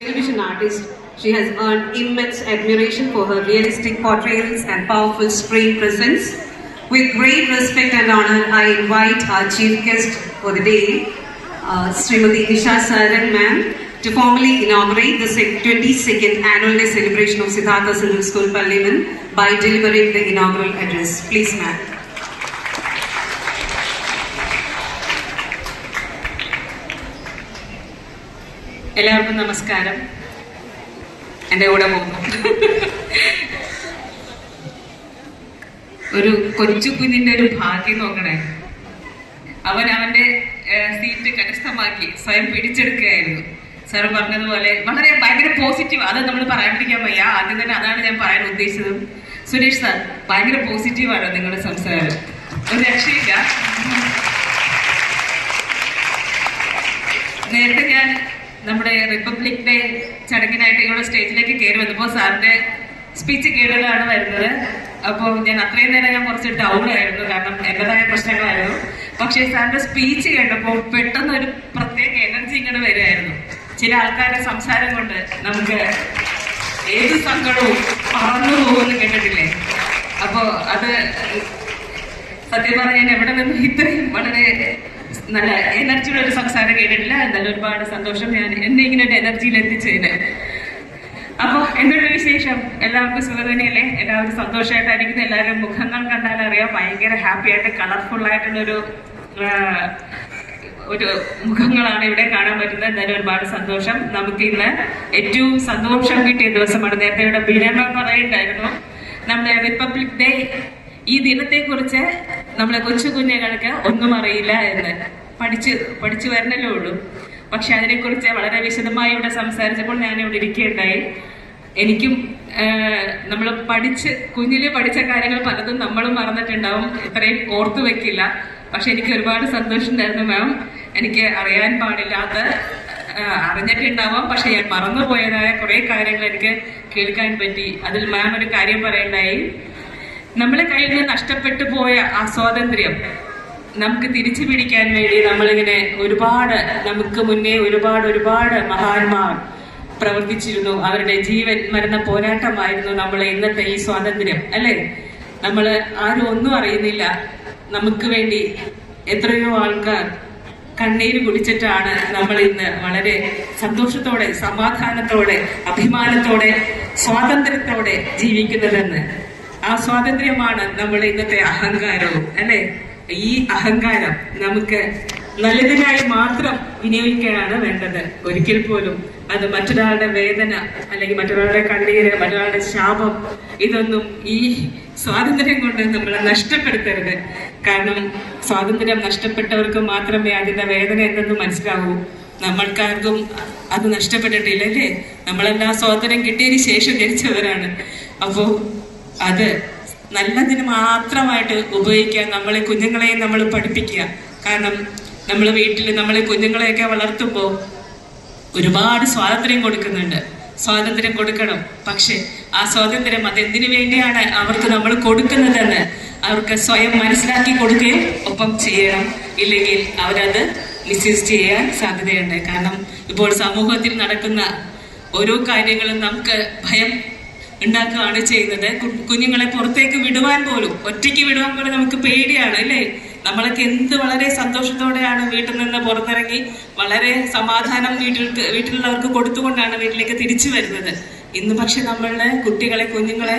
television artist, she has earned immense admiration for her realistic portrayals and powerful screen presence. With great respect and honor, I invite our chief guest for the day, uh, Srimati Isha Saran ma'am, to formally inaugurate the 22nd annual day celebration of Siddhartha Central School, Palliman, by delivering the inaugural address. Please, ma'am. എല്ലാവർക്കും നമസ്കാരം. എന്റെ കൂടെ പോകുന്നു ഒരു കൊച്ചു കുഞ്ഞിന്റെ ഒരു ഭാഗ്യം നോക്കണേ. അവൻ അവന്റെ സീറ്റ് കരസ്ഥമാക്കി സ്വയം പിടിച്ചെടുക്കുകയായിരുന്നു. സാർ പറഞ്ഞതുപോലെ വളരെ ഭയങ്കര പോസിറ്റീവ് അത് നമ്മൾ പറയാണ്ടിരിക്കാൻ വയ്യ. ആദ്യം തന്നെ അതാണ് ഞാൻ പറയാൻ ഉദ്ദേശിച്ചത്. സുരേഷ് സാർ ഭയങ്കര പോസിറ്റീവാണ് നിങ്ങളുടെ സംസാരം. ഒരു രക്ഷയില്ല. നേരത്തെ ഞാൻ നമ്മുടെ റിപ്പബ്ലിക് ഡേ ചടങ്ങിനായിട്ട് ഇവിടെ സ്റ്റേജിലേക്ക് കയറി വന്നപ്പോൾ സാറിന്റെ സ്പീച്ച് കേട്ടിട്ടാണ് വരുന്നത്. അപ്പോൾ ഞാൻ അത്രയും നേരം ഞാൻ കുറച്ച് ഡൗൺ ആയിരുന്നു. കാരണം എന്റേതായ പ്രശ്നങ്ങളായിരുന്നു. പക്ഷേ സാറിന്റെ സ്പീച്ച് കേട്ടപ്പോൾ പെട്ടെന്ന് ഒരു പ്രത്യേക എനർജി ഇങ്ങോട്ട് വരികയായിരുന്നു. ചില ആൾക്കാരുടെ സംസാരം കൊണ്ട് നമുക്ക് ഏത് സങ്കടവും പറന്നു പോകുമെന്ന് കേട്ടിട്ടില്ലേ? അപ്പോൾ അത് സത്യം പറഞ്ഞാൽ ഞാൻ എവിടെ നിന്നും ഇത്രയും വളരെ നല്ല എനർജിയുള്ള ഒരു സംസാരം കേട്ടിട്ടില്ല. എന്തായാലും ഒരുപാട് സന്തോഷം ഞാൻ എന്നെ ഇങ്ങനെ ഒരു എനർജിയിൽ എത്തിച്ചതിന്. അപ്പൊ എന്തൊരു വിശേഷം? എല്ലാവർക്കും സുഖം തന്നെയല്ലേ? എല്ലാവരും സന്തോഷമായിട്ടായിരിക്കുന്നു എല്ലാവരും മുഖങ്ങൾ കണ്ടാൽ അറിയാം. ഭയങ്കര ഹാപ്പി ആയിട്ട് കളർഫുൾ ആയിട്ടുള്ളൊരു ഒരു മുഖങ്ങളാണ് ഇവിടെ കാണാൻ പറ്റുന്നത്. എന്തായാലും ഒരുപാട് സന്തോഷം. നമുക്ക് ഇന്ന് ഏറ്റവും സന്തോഷം കിട്ടിയ ദിവസമാണ്. നേരത്തെ ഇവിടെ ബിരമ പറയുണ്ടായിരുന്നു നമ്മുടെ റിപ്പബ്ലിക് ഡേ ഈ ദിനത്തെക്കുറിച്ച് നമ്മളെ കൊച്ചു കുഞ്ഞുങ്ങൾക്ക് ഒന്നും അറിയില്ല എന്ന് പഠിച്ച് പഠിച്ചു വരണല്ലോ ഉള്ളൂ. പക്ഷെ അതിനെക്കുറിച്ച് വളരെ വിശദമായി ഇവിടെ സംസാരിച്ചപ്പോൾ ഞാൻ ഇവിടെ ഇരിക്കുകയുണ്ടായി. എനിക്കും നമ്മൾ പഠിച്ച് കുഞ്ഞിൽ പഠിച്ച കാര്യങ്ങൾ പലതും നമ്മളും മറന്നിട്ടുണ്ടാവും. ഇത്രയും ഓർത്തു വെക്കില്ല. പക്ഷെ എനിക്ക് ഒരുപാട് സന്തോഷം ഉണ്ടായിരുന്നു മാം. എനിക്ക് അറിയാൻ പാടില്ലാത്ത അറിഞ്ഞിട്ടുണ്ടാവാം. പക്ഷെ ഞാൻ മറന്നുപോയതായ കുറെ കാര്യങ്ങൾ എനിക്ക് കേൾക്കാൻ പറ്റി. അതിൽ മാം ഒരു കാര്യം പറയണ്ടായി. നമ്മളെ കയ്യിൽ നിന്ന് നഷ്ടപ്പെട്ടു പോയ ആ സ്വാതന്ത്ര്യം നമുക്ക് തിരിച്ചു പിടിക്കാൻ വേണ്ടി നമ്മളിങ്ങനെ ഒരുപാട് നമുക്ക് മുന്നേ ഒരുപാട് ഒരുപാട് മഹാന്മാർ പ്രവർത്തിച്ചിരുന്നു. അവരുടെ ജീവൻ മരണ പോരാട്ടമായിരുന്നു നമ്മളെ ഇന്നത്തെ ഈ സ്വാതന്ത്ര്യം അല്ലേ? നമ്മൾ ആരും ഒന്നും അറിയുന്നില്ല. നമുക്ക് വേണ്ടി എത്രയോ ആൾക്കാർ കണ്ണീര് കുടിച്ചിട്ടാണ് നമ്മൾ ഇന്ന് വളരെ സന്തോഷത്തോടെ സമാധാനത്തോടെ അഭിമാനത്തോടെ സ്വാതന്ത്ര്യത്തോടെ ജീവിക്കുന്നതെന്ന്. ആ സ്വാതന്ത്ര്യമാണ് നമ്മുടെ ഇന്നത്തെ അഹങ്കാരവും അല്ലെ? ഈ അഹങ്കാരം നമുക്ക് നല്ലതിനായി മാത്രം വിനിയോഗിക്കാനാണ് വേണ്ടത്. ഒരിക്കൽ പോലും അത് മറ്റൊരാളുടെ വേദന അല്ലെങ്കിൽ മറ്റൊരാളുടെ കണ്ണീര് മറ്റൊരാളുടെ ശാപം ഇതൊന്നും ഈ സ്വാതന്ത്ര്യം കൊണ്ട് നമ്മൾ നഷ്ടപ്പെടുത്തരുത്. കാരണം സ്വാതന്ത്ര്യം നഷ്ടപ്പെട്ടവർക്ക് മാത്രമേ അതിന്റെ വേദന എന്തെന്ന് മനസ്സിലാവൂ. നമ്മൾക്കാർക്കും അത് നഷ്ടപ്പെട്ടിട്ടില്ല അല്ലേ? നമ്മളെല്ലാം സ്വാതന്ത്ര്യം കിട്ടിയതിന് ശേഷം ജനിച്ചവരാണ്. അപ്പോ അത് നല്ലതിന് മാത്രമായിട്ട് ഉപയോഗിക്കാൻ നമ്മളെ കുഞ്ഞുങ്ങളെയും നമ്മൾ പഠിപ്പിക്കുക. കാരണം നമ്മൾ വീട്ടിൽ നമ്മളെ കുഞ്ഞുങ്ങളെയൊക്കെ വളർത്തുമ്പോൾ ഒരുപാട് സ്വാതന്ത്ര്യം കൊടുക്കുന്നുണ്ട്. സ്വാതന്ത്ര്യം കൊടുക്കണം. പക്ഷെ ആ സ്വാതന്ത്ര്യം അതെന്തിനു വേണ്ടിയാണ് അവർക്ക് നമ്മൾ കൊടുക്കുന്നതെന്ന് അവർക്ക് സ്വയം മനസ്സിലാക്കി കൊടുക്കുകയും ഒപ്പം ചെയ്യണം. ഇല്ലെങ്കിൽ അവരത് മിസ്യൂസ് ചെയ്യാൻ സാധ്യതയുണ്ട്. കാരണം ഇപ്പോൾ സമൂഹത്തിൽ നടക്കുന്ന ഓരോ കാര്യങ്ങളും നമുക്ക് ഭയം ഉണ്ടാക്കുകയാണ് ചെയ്യുന്നത്. കുഞ്ഞുങ്ങളെ പുറത്തേക്ക് വിടുവാൻ പോലും ഒറ്റയ്ക്ക് വിടുവാൻ പോലും നമുക്ക് പേടിയാണ് അല്ലേ? നമ്മളൊക്കെ എന്ത് വളരെ സന്തോഷത്തോടെയാണ് വീട്ടിൽ നിന്ന് പുറത്തിറങ്ങി വളരെ സമാധാനം വീട്ടിൽ വീട്ടിലുള്ളവർക്ക് കൊടുത്തുകൊണ്ടാണ് വീട്ടിലേക്ക് തിരിച്ചു വരുന്നത്. ഇന്ന് പക്ഷെ നമ്മളുടെ കുട്ടികളെ കുഞ്ഞുങ്ങളെ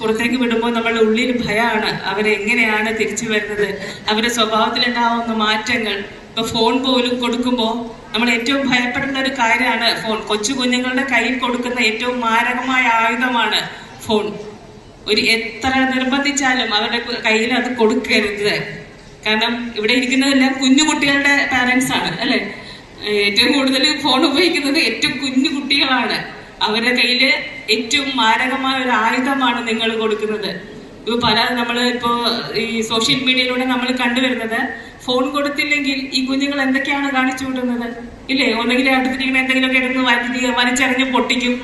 പുറത്തേക്ക് വിടുമ്പോൾ നമ്മളുടെ ഉള്ളിൽ ഭയമാണ് അവരെങ്ങനെയാണ് തിരിച്ചു വരുന്നത്. അവരുടെ സ്വഭാവത്തിലുണ്ടാവുന്ന മാറ്റങ്ങൾ. ഇപ്പൊ ഫോൺ പോലും കൊടുക്കുമ്പോൾ നമ്മൾ ഏറ്റവും ഭയപ്പെടുന്ന ഒരു കാര്യമാണ് ഫോൺ. കൊച്ചു കുഞ്ഞുങ്ങളുടെ കയ്യിൽ കൊടുക്കുന്ന ഏറ്റവും മാരകമായ ആയുധമാണ് ഫോൺ. ഒരു എത്ര നിർബന്ധിച്ചാലും അവരുടെ കയ്യിൽ അത് കൊടുക്കരുത്. കാരണം ഇവിടെ ഇരിക്കുന്നതെല്ലാം കുഞ്ഞു കുട്ടികളുടെ പാരന്റ്സ് ആണ് അല്ലെ? ഏറ്റവും കൂടുതൽ ഫോൺ ഉപയോഗിക്കുന്നത് ഏറ്റവും കുഞ്ഞു കുട്ടികളാണ്. അവരുടെ കയ്യിൽ ഏറ്റവും മാരകമായ ഒരു ആയുധമാണ് നിങ്ങൾ കൊടുക്കുന്നത്. ഇപ്പൊ പല നമ്മൾ ഇപ്പോ ഈ സോഷ്യൽ മീഡിയയിലൂടെ നമ്മൾ കണ്ടുവരുന്നത് ഫോൺ കൊടുത്തില്ലെങ്കിൽ ഈ കുഞ്ഞുങ്ങൾ എന്തൊക്കെയാണ് കാണിച്ചു വിടുന്നത് ഇല്ലേ? ഒന്നെങ്കിൽ അടുത്തിരിക്കുന്ന എന്തെങ്കിലുമൊക്കെ എടുത്ത് വലി വലിച്ചെറിഞ്ഞ് പൊട്ടിക്കും.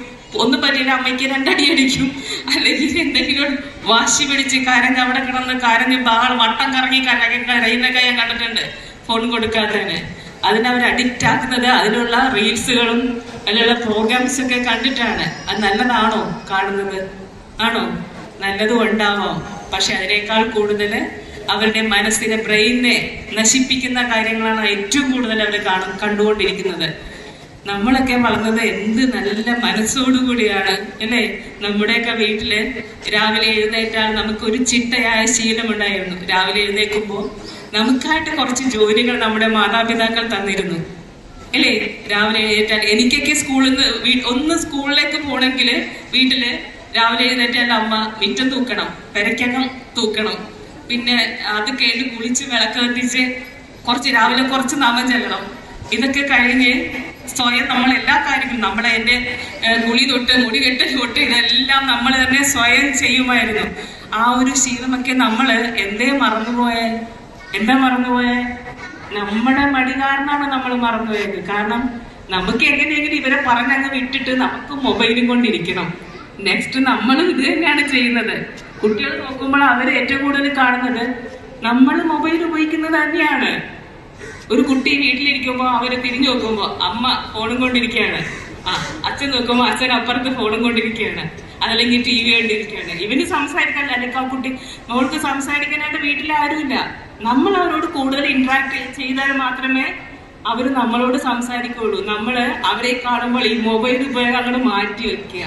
ഒന്ന് പറ്റിയില്ല അമ്മയ്ക്ക് രണ്ടടി അടിക്കും. അല്ലെങ്കിൽ എന്തെങ്കിലും വാശി പിടിച്ച് കരഞ്ഞ് അവിടെ കിടന്ന് കരഞ്ഞ് ബാൾ വട്ടം കറങ്ങി കരകി കരയുന്നൊക്കെ ഞാൻ കണ്ടിട്ടുണ്ട് ഫോൺ കൊടുക്കാത്തതിന്. അതിനവർ അഡിക്റ്റ് ആക്കുന്നത് അതിനുള്ള റീൽസുകളും അതിലുള്ള പ്രോഗ്രാംസ് ഒക്കെ കണ്ടിട്ടാണ്. അത് നല്ലതാണോ കാണുന്നത്? ആണോ? നല്ലതും ഉണ്ടാവാം പക്ഷെ അതിനേക്കാൾ കൂടുതൽ അവരുടെ മനസ്സിനെ ബ്രെയിനെ നശിപ്പിക്കുന്ന കാര്യങ്ങളാണ് ഏറ്റവും കൂടുതൽ അവർ കാണും കണ്ടുകൊണ്ടിരിക്കുന്നത്. നമ്മളൊക്കെ വളർന്നത് എന്ത് നല്ല മനസ്സോടുകൂടിയാണ് അല്ലേ? നമ്മുടെയൊക്കെ വീട്ടിൽ രാവിലെ എഴുന്നേറ്റാൽ നമുക്കൊരു ചിട്ടയായ ശീലമുണ്ടായിരുന്നു. രാവിലെ എഴുന്നേൽക്കുമ്പോൾ നമുക്കായിട്ട് കുറച്ച് ജോലികൾ നമ്മുടെ മാതാപിതാക്കൾ തന്നിരുന്നു. അല്ലേ? രാവിലെ എഴുന്നേറ്റാൽ എനിക്കൊക്കെ സ്കൂളിൽ നിന്ന് ഒന്ന് സ്കൂളിലേക്ക് പോകണമെങ്കിൽ വീട്ടിൽ രാവിലെ എഴുന്നേറ്റ് എന്റെ അമ്മ മിറ്റം തൂക്കണം പെരക്കകം തൂക്കണം. പിന്നെ അത് കഴിഞ്ഞ് കുളിച്ച് വിളക്ക് കത്തിച്ച് കുറച്ച് രാവിലെ കുറച്ച് നാമം ചെല്ലണം ഇതൊക്കെ കഴിഞ്ഞ് സ്വയം നമ്മൾ എല്ലാ കാര്യങ്ങളും നമ്മളെ എന്റെ കുളി തൊട്ട് മുടി കെട്ട് തൊട്ട് ഇതെല്ലാം നമ്മൾ തന്നെ സ്വയം ചെയ്യുമായിരുന്നു. ആ ഒരു ശീലമൊക്കെ നമ്മൾ എന്തേ മറന്നുപോയെ? എന്താ മറന്നുപോയെ? നമ്മുടെ മടി കാരണമാണ് നമ്മൾ മറന്നുപോയത്. കാരണം നമുക്ക് എങ്ങനെയെങ്കിലും ഇവരെ പറഞ്ഞങ്ങ് വിട്ടിട്ട് നമുക്ക് മൊബൈലും കൊണ്ടിരിക്കണം. നെക്സ്റ്റ് നമ്മളും ഇത് തന്നെയാണ് ചെയ്യുന്നത്. കുട്ടികൾ നോക്കുമ്പോൾ അവർ ഏറ്റവും കൂടുതൽ കാണുന്നത് നമ്മൾ മൊബൈൽ ഉപയോഗിക്കുന്നത് തന്നെയാണ്. ഒരു കുട്ടി വീട്ടിലിരിക്കുമ്പോൾ അവർ തിരിഞ്ഞു നോക്കുമ്പോൾ അമ്മ ഫോണും കൊണ്ടിരിക്കുകയാണ്. ആ അച്ഛൻ നോക്കുമ്പോൾ അച്ഛൻ അപ്പുറത്ത് ഫോണും കൊണ്ടിരിക്കുകയാണ്. അതല്ലെങ്കിൽ ടി വി കണ്ടിരിക്കുകയാണ്. ഇവന് സംസാരിക്കാൻ അല്ലെങ്കിൽ ആ കുട്ടി മോൾക്ക് സംസാരിക്കാനായിട്ട് വീട്ടിൽ ആരുമില്ല. നമ്മൾ അവരോട് കൂടുതൽ ഇന്ററാക്ട് ചെയ്താൽ മാത്രമേ അവർ നമ്മളോട് സംസാരിക്കുള്ളൂ നമ്മൾ അവരെ കാണുമ്പോൾ ഈ മൊബൈൽ ഉപയോഗം അങ്ങോട്ട് മാറ്റി വെക്കുക.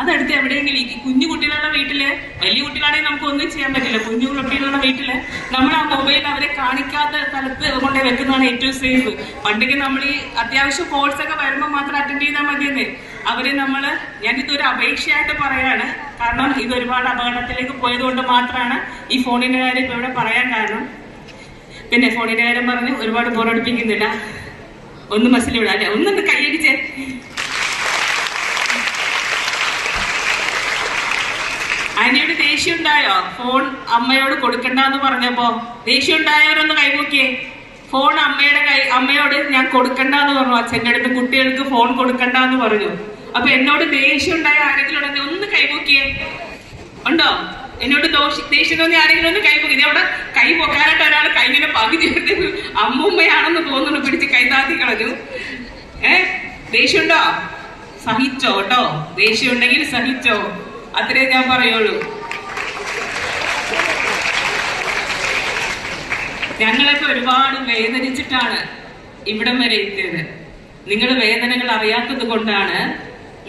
അതെടുത്ത് എവിടെയെങ്കിലും ഈ കുഞ്ഞു കുട്ടികളുടെ വീട്ടിൽ വലിയ കുട്ടികളാണെങ്കിൽ നമുക്ക് ഒന്നും ചെയ്യാൻ പറ്റില്ല. കുഞ്ഞു കുട്ടികളുടെ വീട്ടിൽ നമ്മൾ ആ മൊബൈൽ അവരെ കാണിക്കാത്ത സ്ഥലത്ത് കൊണ്ടേ വെക്കുന്നതാണ് ഏറ്റവും സേഫ് പണ്ടൊക്കെ നമ്മൾ ഈ അത്യാവശ്യം കോഴ്സ് ഒക്കെ വരുമ്പോൾ മാത്രം അറ്റൻഡ് ചെയ്താൽ മതിയെന്നേ. അവരെ നമ്മൾ ഞാനിതൊരു അപേക്ഷയായിട്ട് പറയാണ്. കാരണം ഇത് ഒരുപാട് അപകടത്തിലേക്ക് പോയതുകൊണ്ട് മാത്രമാണ് ഈ ഫോണിന്റെ കാര്യം ഇപ്പൊ ഇവിടെ പറയാൻ കാരണം. പിന്നെ ഫോണിന്റെ കാര്യം പറഞ്ഞ് ഒരുപാട് ബോറടിപ്പിക്കുന്നില്ല ഒന്ന് മനസ്സിൽ വിടാം അല്ലെ ഒന്നുണ്ട് കൈയടിച്ചേ. ആന്റിയോട് ദേഷ്യം ഉണ്ടായോ ഫോൺ അമ്മയോട് കൊടുക്കണ്ടെന്ന് പറഞ്ഞപ്പോ ദേഷ്യം ഉണ്ടായവരൊന്ന് കൈപോക്കിയേ ഫോൺ അമ്മയുടെ കൈ അമ്മയോട് ഞാൻ കൊടുക്കണ്ട എന്ന് പറഞ്ഞു. അച്ഛന്റെ അടുത്ത് കുട്ടികൾക്ക് ഫോൺ കൊടുക്കണ്ട എന്ന് പറഞ്ഞു. അപ്പൊ എന്നോട് ദേഷ്യം ഉണ്ടായ ആരെങ്കിലും ഉണ്ടെങ്കിൽ ഒന്ന് കൈപോക്കിയേ ഉണ്ടോ? എന്നോട് ദോഷി ദേഷ്യം തോന്നി ആരെങ്കിലും ഒന്ന് കൈപൊക്കി ഇതവിടെ കൈ പൊക്കാനായിട്ട് ഒരാൾ കൈ പകുതി എടുത്ത് അമ്മുമ്മയാണെന്ന് തോന്നുന്നു പിടിച്ച് കൈതാത്തി കളഞ്ഞു. ഏ? ദേഷ്യമുണ്ടോ? സഹിച്ചോ കേട്ടോ? ദേഷ്യം ഉണ്ടെങ്കിൽ സഹിച്ചോ. അത്രേ ഞാൻ പറയുള്ളൂ. ഞങ്ങളൊക്കെ ഒരുപാട് വേദനിച്ചിട്ടാണ് ഇവിടം വരെ എത്തിയത്. നിങ്ങൾ വേദനകൾ അറിയാത്തത് കൊണ്ടാണ്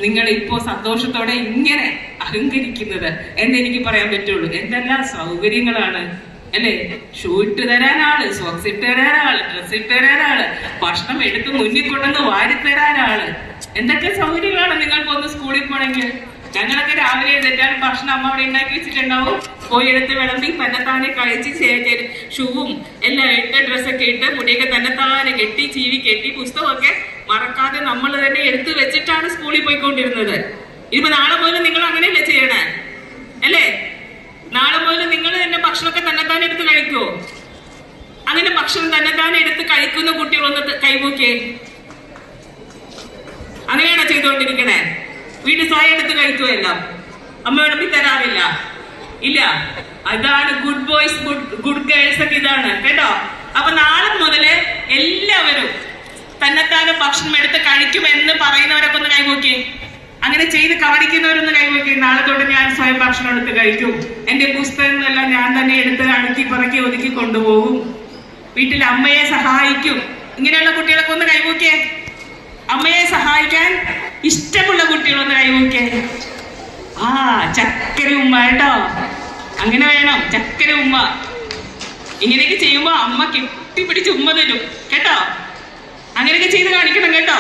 നിങ്ങൾ ഇപ്പോ സന്തോഷത്തോടെ ഇങ്ങനെ അഹങ്കരിക്കുന്നത് എന്നെനിക്ക് പറയാൻ പറ്റുള്ളൂ. എന്തെല്ലാം സൗകര്യങ്ങളാണ് അല്ലേ? ഷൂ ഇട്ട് തരാനാൾ സോക്സ് ഇട്ട് തരാനാൾ ഡ്രസ് ഇട്ട് തരാനാൾ ഭക്ഷണം എടുത്ത് മുന്നിൽ കൊണ്ടുവന്ന് വാരി തരാനാൾ. എന്തൊക്കെ സൗകര്യങ്ങളാണ് നിങ്ങൾക്ക് ഒന്ന് സ്കൂളിൽ പോണെങ്കിൽ? ഞങ്ങളൊക്കെ രാവിലെ എഴുന്നേറ്റാൽ ഭക്ഷണം അമ്മ അവിടെ ഉണ്ടാക്കി വെച്ചിട്ടുണ്ടാവും. പോയി എടുത്ത് വിളമ്പി തന്നെത്താനെ കഴിച്ച് ചേച്ചി ഷൂവും എല്ലാം ഇട്ട് ഡ്രസ്സൊക്കെ ഇട്ട് മുടിയൊക്കെ തന്നെത്താനെ കെട്ടി ചീവി കെട്ടി പുസ്തകമൊക്കെ മറക്കാതെ നമ്മൾ തന്നെ എടുത്തു വെച്ചിട്ടാണ് സ്കൂളിൽ പോയിക്കൊണ്ടിരുന്നത്. ഇപ്പൊ നാളെ പോലും നിങ്ങൾ അങ്ങനെയല്ലേ ചെയ്യണേ? അല്ലേ? നാളെ പോലും നിങ്ങൾ തന്നെ ഭക്ഷണമൊക്കെ തന്നെത്താനെ എടുത്ത് കഴിക്കുവോ അങ്ങനെ ഭക്ഷണം തന്നെത്താനെ എടുത്ത് കഴിക്കുന്ന കുട്ടികളൊന്ന് കൈപോക്കേ അങ്ങനെയാണോ ചെയ്തുകൊണ്ടിരിക്കണേ? വീട്ടിൽ സ്വയം എടുത്ത് കഴിക്കുമല്ലോ അമ്മ വിളമ്പി തരാറില്ല. ഇല്ല. അതാണ് good boys good good girls ഒക്കെ ഇതാണ്. കേട്ടോ? അപ്പൊ നാളെ മുതൽ എല്ലാവരും തന്നെത്താനും ഭക്ഷണം എടുത്ത് കഴിക്കുമെന്ന് പറയുന്നവരൊക്കെ ഒന്ന് കൈപോക്കി അങ്ങനെ ചെയ്ത് കാണിക്കുന്നവരൊന്ന് കൈപോക്കി നാളെ തൊട്ട് ഞാൻ സ്വയം ഭക്ഷണം എടുത്ത് കഴിക്കും. എന്റെ പുസ്തകങ്ങളെല്ലാം ഞാൻ തന്നെ എടുത്ത് അടുക്കി പറക്കി ഒതുക്കി കൊണ്ടുപോകും. വീട്ടിൽ അമ്മയെ സഹായിക്കും. ഇങ്ങനെയുള്ള കുട്ടികളൊക്കെ ഒന്ന് കൈപോക്കിയേ അമ്മയെ സഹായിക്കാൻ ഇഷ്ടമുള്ള കുട്ടികളൊന്ന് കൈവയ്ക്കേ ആ ചക്കര ഉമ്മ കേട്ടോ. അങ്ങനെ വേണം ചക്കര ഉമ്മ. ഇങ്ങനെയൊക്കെ ചെയ്യുമ്പോ അമ്മ കെട്ടിപ്പിടിച്ച് ഉമ്മ തരും കേട്ടോ? അങ്ങനെയൊക്കെ ചെയ്ത് കാണിക്കണം കേട്ടോ?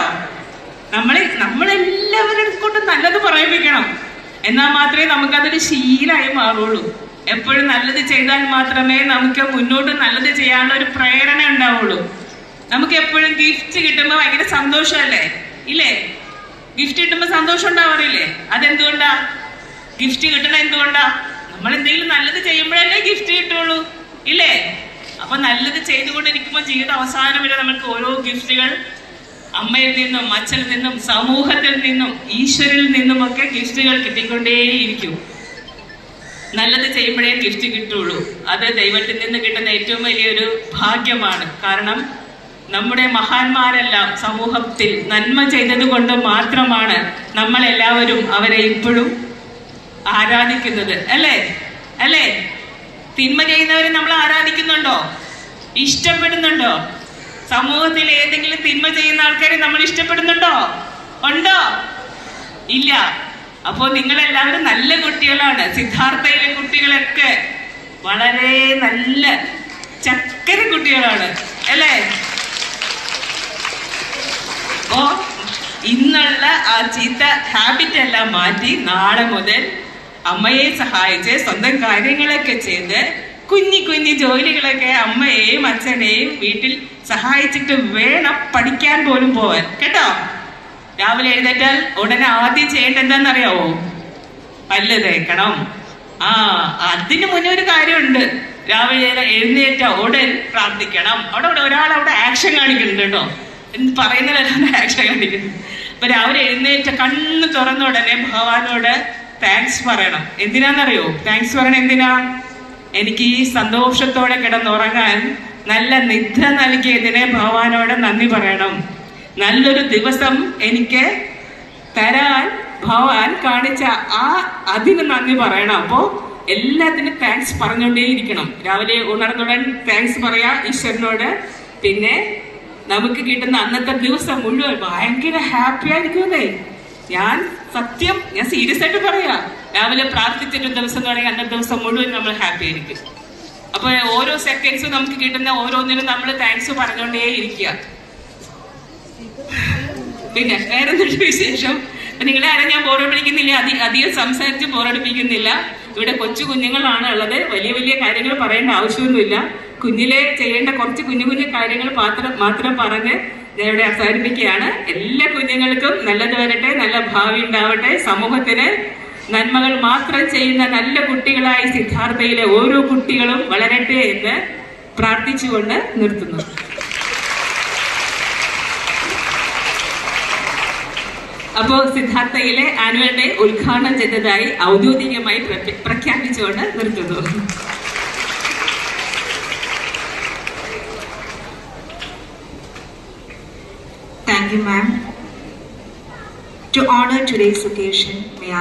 നമ്മളെ നമ്മളെല്ലാവരും കൊണ്ട് നല്ലത് പറയിപ്പിക്കണം. എന്നാൽ മാത്രമേ നമുക്കതൊരു ശീലമായി മാറുള്ളൂ. എപ്പോഴും നല്ലത് ചെയ്താൽ മാത്രമേ നമുക്ക് മുന്നോട്ട് നല്ലത് ചെയ്യാനുള്ള ഒരു പ്രേരണ ഉണ്ടാവുള്ളൂ. നമുക്ക് എപ്പോഴും ഗിഫ്റ്റ് കിട്ടുമ്പോൾ ഭയങ്കര സന്തോഷമല്ലേ? ഇല്ലേ? ഗിഫ്റ്റ് കിട്ടുമ്പോൾ സന്തോഷം ഉണ്ടാവാറില്ലേ അതെന്തുകൊണ്ടാ? ഗിഫ്റ്റ് കിട്ടണ എന്തുകൊണ്ടാ? നമ്മൾ എന്തെങ്കിലും നല്ലത് ചെയ്യുമ്പോഴല്ലേ ഗിഫ്റ്റ് കിട്ടുള്ളൂ. ഇല്ലേ? അപ്പൊ നല്ലത് ചെയ്തുകൊണ്ടിരിക്കുമ്പോൾ ജീവിത അവസാനം വരെ നമുക്ക് ഓരോ ഗിഫ്റ്റുകൾ അമ്മയിൽ നിന്നും അച്ഛനിൽ നിന്നും സമൂഹത്തിൽ നിന്നും ഈശ്വരിൽ നിന്നുമൊക്കെ ഗിഫ്റ്റുകൾ കിട്ടിക്കൊണ്ടേയിരിക്കും. നല്ലത് ചെയ്യുമ്പോഴേ ഗിഫ്റ്റ് കിട്ടുള്ളൂ. അത് ദൈവത്തിൽ നിന്ന് കിട്ടുന്ന ഏറ്റവും വലിയൊരു ഭാഗ്യമാണ്. കാരണം നമ്മുടെ മഹാന്മാരെല്ലാം സമൂഹത്തിൽ നന്മ ചെയ്തതുകൊണ്ട് മാത്രമാണ് നമ്മൾ എല്ലാവരും അവരെ ഇപ്പോഴും ആരാധിക്കുന്നത്. അല്ലേ? അല്ലേ? തിന്മ ചെയ്യുന്നവരെ നമ്മൾ ആരാധിക്കുന്നുണ്ടോ? ഇഷ്ടപ്പെടുന്നുണ്ടോ? സമൂഹത്തിൽ ഏതെങ്കിലും തിന്മ ചെയ്യുന്ന ആൾക്കാരെ നമ്മൾ ഇഷ്ടപ്പെടുന്നുണ്ടോ? ഉണ്ടോ? ഇല്ല. അപ്പോ നിങ്ങളെല്ലാവരും നല്ല കുട്ടികളാണ്. സിദ്ധാർത്ഥയിലെ കുട്ടികളൊക്കെ വളരെ നല്ല ചക്കര കുട്ടികളാണ്. അല്ലേ? അപ്പോ ഇന്നുള്ള ആ ചീത്ത ഹാബിറ്റ് എല്ലാം മാറ്റി നാളെ മുതൽ അമ്മയെ സഹായിച്ച് സ്വന്തം കാര്യങ്ങളൊക്കെ ചെയ്ത് കുഞ്ഞി കുഞ്ഞി ജോലികളൊക്കെ അമ്മയെയും അച്ഛനെയും വീട്ടിൽ സഹായിച്ചിട്ട് വേണം പഠിക്കാൻ പോലും പോവാൻ. കേട്ടോ? രാവിലെ എഴുന്നേറ്റാൽ ഉടനെ ആദ്യം ചെയ്യേണ്ട എന്താണെന്നറിയാവോ? പല്ല് തേക്കണം. ആ അതിന് മുന്നേ ഒരു കാര്യമുണ്ട്. രാവിലെ എഴുന്നേറ്റ ഉടൻ പ്രാർത്ഥിക്കണം. അവിടെ ഒരാൾ അവിടെ ആക്ഷൻ കാണിക്കുന്നുണ്ട് കേട്ടോ. പറയുന്നവരാണ് ആക്ഷൻ കാണിക്കുന്നത് അപ്പൊ രാവിലെ എഴുന്നേറ്റ കണ്ണ് തുറന്ന ഉടനെ ഭഗവാനോട് താങ്ക്സ് പറയണം. എന്തിനാന്നറിയോ? താങ്ക്സ് പറയണം എന്തിനാ? എനിക്ക് ഈ സന്തോഷത്തോടെ കിടന്നുറങ്ങാൻ നല്ല നിദ്ര നൽകിയതിനെ ഭഗവാനോട് നന്ദി പറയണം. നല്ലൊരു ദിവസം എനിക്ക് തരാൻ ഭഗവാൻ കാണിച്ച ആ അതിന് നന്ദി പറയണം. അപ്പോ എല്ലാത്തിനും താങ്ക്സ് പറഞ്ഞുകൊണ്ടേയിരിക്കണം. രാവിലെ ഉണർന്നുടൻ താങ്ക്സ് പറയാ ഈശ്വരനോട്. പിന്നെ നമുക്ക് കിട്ടുന്ന അന്നത്തെ ദിവസം മുഴുവൻ ഭയങ്കര ഹാപ്പി ആയിരിക്കുമല്ലേ ഞാൻ സത്യം ഞാൻ സീരിയസ് ആയിട്ട് പറയാ. രാവിലെ പ്രാർത്ഥിച്ചിട്ട് ദിവസം തുടങ്ങി അന്നത്തെ ദിവസം മുഴുവൻ നമ്മൾ ഹാപ്പി ആയിരിക്കും. അപ്പൊ ഓരോ സെക്കൻഡ്സും നമുക്ക് കിട്ടുന്ന ഓരോന്നിനും നമ്മൾ താങ്ക്സ് പറഞ്ഞുകൊണ്ടേ ഇരിക്കുക. പിന്നെ വേറെന്തൊരു വിശേഷം? നിങ്ങളെ ആരും ഞാൻ ബോറടിപ്പിക്കുന്നില്ല അധി അധികം സംസാരിച്ച് ബോറടിപ്പിക്കുന്നില്ല ഇവിടെ കൊച്ചു കുഞ്ഞുങ്ങളാണ് ഉള്ളത്. വലിയ വലിയ കാര്യങ്ങൾ പറയേണ്ട ആവശ്യമൊന്നുമില്ല. കുഞ്ഞിലെ ചെയ്യേണ്ട കുറച്ച് കുഞ്ഞു കുഞ്ഞു കാര്യങ്ങൾ മാത്രം മാത്രം പറഞ്ഞ് ഞാൻ ഇവിടെ അവസാനിപ്പിക്കുകയാണ്. എല്ലാ കുഞ്ഞുങ്ങൾക്കും നല്ലത് വരട്ടെ നല്ല ഭാവി ഉണ്ടാവട്ടെ. സമൂഹത്തിന് നന്മകൾ മാത്രം ചെയ്യുന്ന നല്ല കുട്ടികളായി സിദ്ധാർത്ഥയിലെ ഓരോ കുട്ടികളും വളരട്ടെ എന്ന് പ്രാർത്ഥിച്ചുകൊണ്ട് നിർത്തുന്നു. അപ്പോ സിദ്ധാർത്ഥയിലെ ആനുവൽ ഡേ ഉദ്ഘാടനം ചെയ്തതായി ഔദ്യോഗികമായി പ്രഖ്യാപിച്ചുകൊണ്ട് നിർത്തുന്നു. You, ma'am. To honor today's occasion, may I